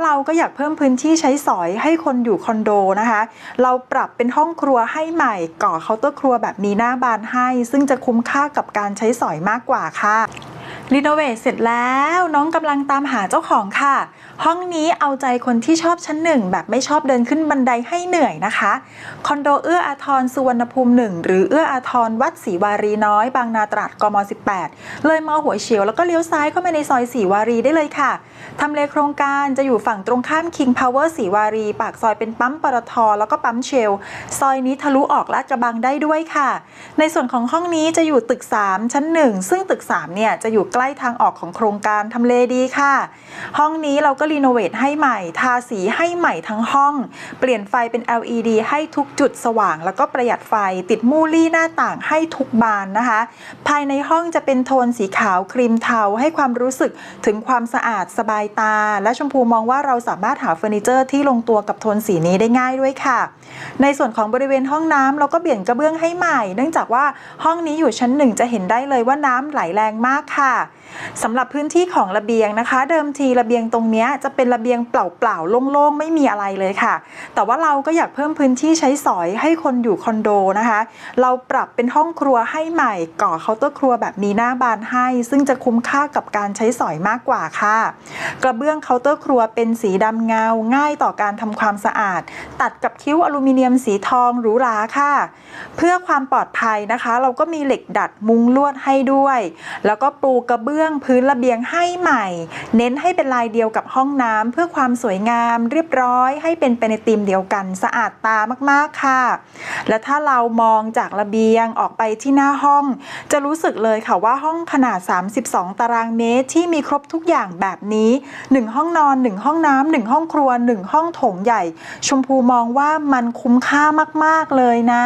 เราก็อยากเพิ่มพื้นที่ใช้สอยให้คนอยู่คอนโดนะคะ เราปรับเป็นห้องครัวให้ใหม่ก่อเคาน์เตอร์ครัวแบบนี้หน้าบานให้ ซึ่งจะคุ้มค่ากับการใช้สอยมากกว่าค่ะรีโนเวทเสร็จแล้วน้องกำลังตามหาเจ้าของค่ะ ห้องนี้เอาใจคนที่ชอบชั้นหนึ่งแบบไม่ชอบเดินขึ้นบันไดให้เหนื่อยนะคะ คอนโดเอื้ออาทรสุวรรณภูมิหนึ่งหรือเอื้ออาทรวัดศรีวารีน้อย บางนาตราดกม 18 เลยมอหัวเฉียวแล้วก็เลี้ยวซ้ายเข้ามาในซอยศรีวารีได้เลยค่ะทำเลโครงการจะอยู่ฝั่งตรงข้าม King Power ศรีวารี ปากซอยเป็นปั๊มปตทแล้วก็ปั๊มเชล ซอยนี้ทะลุออกลาดกระบังได้ด้วยค่ะ ในส่วนของห้องนี้จะอยู่ตึก 3 ชั้น 1 ซึ่งตึก 3 เนี่ยจะอยู่ใกล้ทางออกของโครงการทำเลดีค่ะห้องนี้เราก็รีโนเวทให้ใหม่ ทาสีให้ใหม่ทั้งห้อง เปลี่ยนไฟเป็น LED ให้ทุกจุดสว่าง แล้วก็ประหยัดไฟติดมูลี่หน้าต่างให้ทุกบานนะคะ ภายในห้องจะเป็นโทนสีขาวครีมเทาให้ความรู้สึกถึงความสะอาดสบายตา และชมพูมองว่าเราสามารถหาเฟอร์นิเจอร์ที่ลงตัวกับโทนสีนี้ได้ง่ายด้วยค่ะ ในส่วนของบริเวณห้องน้ำเราก็เปลี่ยนกระเบื้องให้ใหม่ เนื่องจากว่าห้องนี้อยู่ชั้นหนึ่งจะเห็นได้เลยว่าน้ำไหลแรงมากค่ะ สำหรับพื้นที่ของระเบียงนะคะ เดิมทีระเบียงตรงนี้จะเป็นระเบียงเปล่าๆโล่งๆ ไม่มีอะไรเลยค่ะ แต่ว่าเราก็อยากเพิ่มพื้นที่ใช้สอยให้คนอยู่คอนโดนะคะ เราปรับเป็นห้องครัวให้ใหม่ ก่อเคาน์เตอร์ครัวแบบนี้หน้าบานให้ ซึ่งจะคุ้มค่ากับการใช้สอยมากกว่าค่ะ กระเบื้องเคาน์เตอร์ครัวเป็นสีดำเงา ง่ายต่อการทำความสะอาด ตัดกับคิ้วอลูมิเนียมสีทองหรูหราค่ะ เพื่อความปลอดภัยนะคะ เราก็มีเหล็กดัดมุงลวดให้ด้วย แล้วก็ปูกระเบื้ื่องพื้นระเบียงให้ใหม่ เน้นให้เป็นลายเดียวกับห้องน้ำเพื่อความสวยงาม เรียบร้อย ให้เป็นไปในธีมเดียวกันสะอาดตามากๆค่ะ และถ้าเรามองจากระเบียงออกไปที่หน้าห้อง จะรู้สึกเลยค่ะว่าห้องขนาด 32 ตารางเมตรที่มีครบทุกอย่างแบบนี้ 1 ห้องนอน 1 ห้องน้ำ1ห้องครัว 1 ห้องโถงใหญ่ ชมพูมองว่ามันคุ้มค่ามาก ๆ เลยนะ